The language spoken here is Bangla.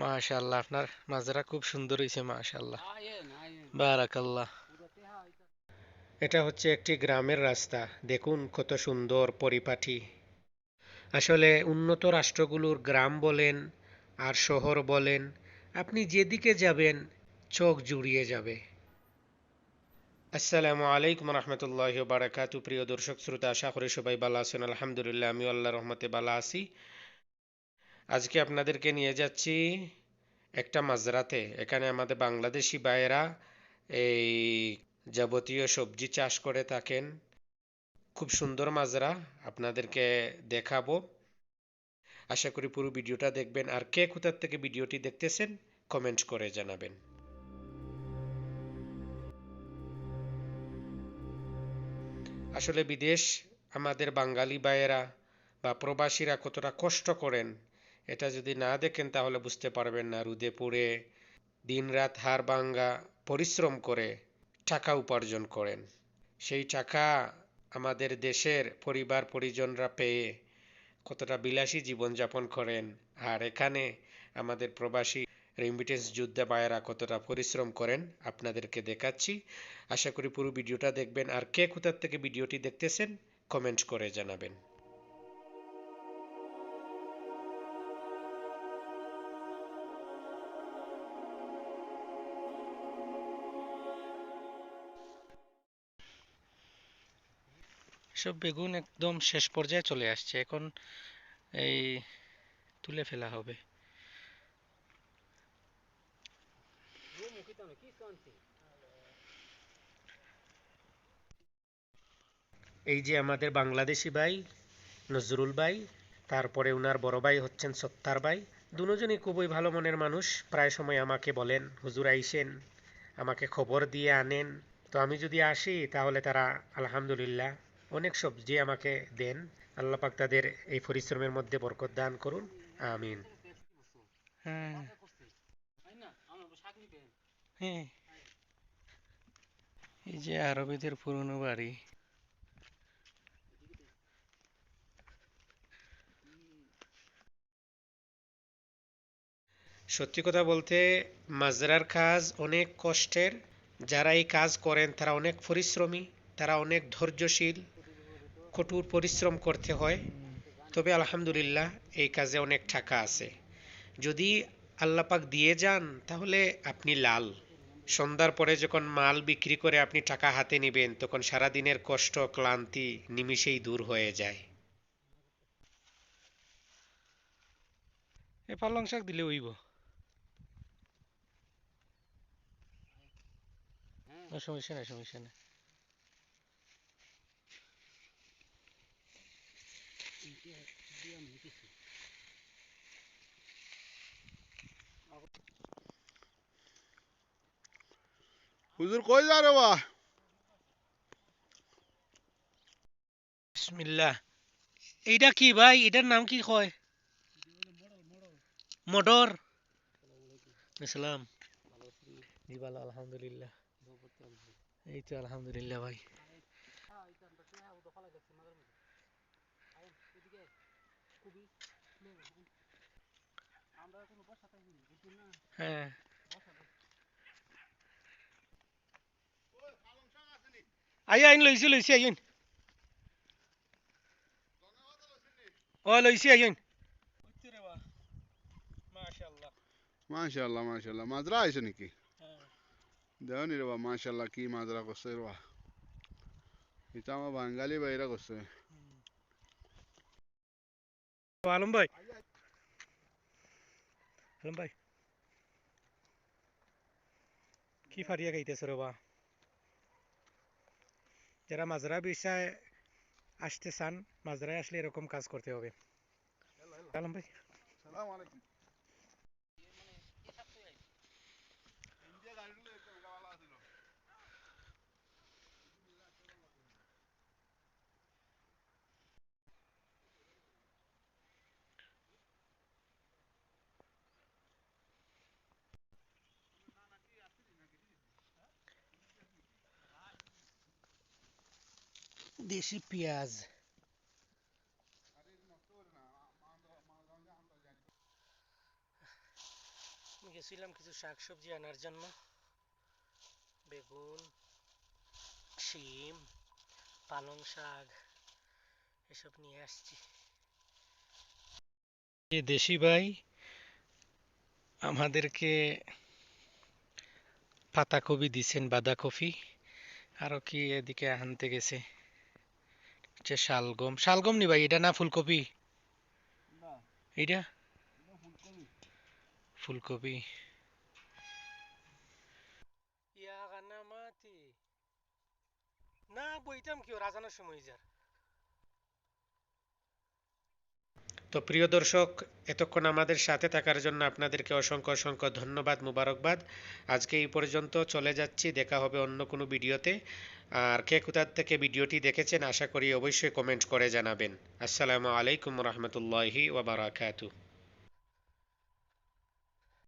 মাশাআল্লাহ আপনার মাজরা খুব সুন্দর হয়েছে মাশাআল্লাহ। বারাকাল্লাহ। এটা হচ্ছে একটি গ্রামের রাস্তা দেখুন কত সুন্দর পরিপাটি। আসলে উন্নত রাষ্ট্রগুলোর গ্রাম বলেন আর শহর বলেন আপনি যেদিকে যাবেন চোখ জুড়িয়ে যাবে। আসসালামু আলাইকুম রহমতুল্লাহ বারাকাতু প্রিয় দর্শক শ্রোতা আশা করি সবাই ভালো আছেন। আলহামদুলিল্লাহ আমি আল্লাহ রহমতে ভালো আছি। আজকে আপনাদেরকে নিয়ে যাচ্ছি একটা মাজরাতে এখানে আমাদের বাংলাদেশি ভাইয়েরা এই যাবতীয় সবজি চাষ করে থাকেন। খুব সুন্দর মাজরা আপনাদেরকে দেখাবো। আশা করি পুরো ভিডিওটা দেখবেন। আর কে কোথার থেকে ভিডিওটি দেখতেছেন, কমেন্ট করে জানাবেন। আসলে বিদেশ, আমাদের বাঙালি ভাইয়েরা বা প্রবাসীরা কতটা কষ্ট করেন এটা যদি না দেখেন তাহলে বুঝতে পারবেন না রুদে পুড়ে, দিনরাত হার ভাঙ্গা, পরিশ্রম করে টাকা উপার্জন করেন। সেই টাকা আমাদের দেশের পরিবার পরিজনরা পেয়ে কতটা বিলাসী জীবনযাপন করেন, আর এখানে আমাদের প্রবাসী রেমিটেন্স যোদ্ধা বায়েরা কতটা পরিশ্রম করেন, আপনাদেরকে দেখাচ্ছি। আশা করি পুরো ভিডিওটা দেখবেন। আর কে কোথার থেকে ভিডিওটি দেখতেছেন কমেন্ট করে জানাবেন। সব বেগুন একদম শেষ পর্যায়ে চলে আসছে। এখন এই তুলে ফেলা হবে। এই যে আমাদের বাংলাদেশি ভাই, নজরুল ভাই, তারপরে উনার বড় ভাই হচ্ছেন সত্তার ভাই। দুজনই খুবই ভালো মনের মানুষ। প্রায় সময় আমাকে বলেন, হুজুর আইসেন, আমাকে খবর দিয়ে আনেন। তো আমি যদি আসি তাহলে তারা আলহামদুলিল্লাহ অনেক সবজি আমাকে দেন। আল্লাহ পাক তাদের এই পরিশ্রমের মধ্যে বরকত দান করুন। আমিন। হ্যাঁ। হ্যাঁ। এই যে আরবিদের পুরনো বাড়ি। সত্যি কথা বলতে মাজরার কাজ অনেক কষ্টের। যারা এই কাজ করেন তারা অনেক পরিশ্রমী তারা অনেক ধৈর্যশীল। কঠোর পরিশ্রম করতে হয় তবে আলহামদুলিল্লাহ এই কাজে অনেক টাকা আছে। যদি আল্লাপাক দিয়ে যান তাহলে আপনি লাল। সন্ধ্যার পরে যখন মাল বিক্রি করে আপনি টাকা হাতে নেবেন তখন সারা দিনের কষ্ট ক্লান্তি নিমিষেই দূর হয়ে যায়। এ পালং শাক দিলে হইব। সমস্যা নাই সমস্যা নাই। হুজুর কই যা রে বা বিসমিল্লাহ। এইটা কি ভাই? এটার নাম কি কয়? মটর। ইসলাম জি ভালো আলহামদুলিল্লাহ। এই তো আলহামদুলিল্লাহ ভাই। হ্যাঁ। আই আইন লইছি লইছি আইন ও লইছি আইন মাশাআল্লাহ মাশাআল্লাহ মাশাআল্লাহ মাজরা আইছে নাকি দেও নি রে বা মাশাআল্লাহ কি মাজরা করছে রে বা এটা আমার বাঙালি বাইরা করছে আলম ভাই আলম ভাই কি ফারিয়া গাইতেছ রে বা যারা মাজরা বিষয় আসতে চান মাজরায় আসলে এরকম কাজ করতে হবে। ভাই। সালাম আলাইকুম। দেশি পেঁয়াজ। গেছিলাম কিছু শাকসবজি আনার জন্য। বেগুন, শিম, পালং শাক, এসব নিয়ে আসছি। দেশি ভাই, আমাদেরকে পাতাকপি দিছেন, বাঁধাকপি। আরও কি এদিকে আনতে গেছে? হচ্ছে শালগম শালগম নি ভাই এটা না ফুলকপি? এটা ফুলকপি। না বইতাম কি রাজানোর সময় যার তো প্রিয় দর্শক, এতক্ষণ আমাদের সাথে থাকার জন্য আপনাদেরকে অসংখ্য অসংখ্য ধন্যবাদ, মুবারকবাদ। আজকে এই পর্যন্ত চলে যাচ্ছি, দেখা হবে অন্য কোনো ভিডিওতে। আর কে কোথার থেকে ভিডিওটি দেখেছেন, আশা করি অবশ্যই কমেন্ট করে জানাবেন। আসসালামু আলাইকুম রহমতুল্লাহি ওবরাকাতু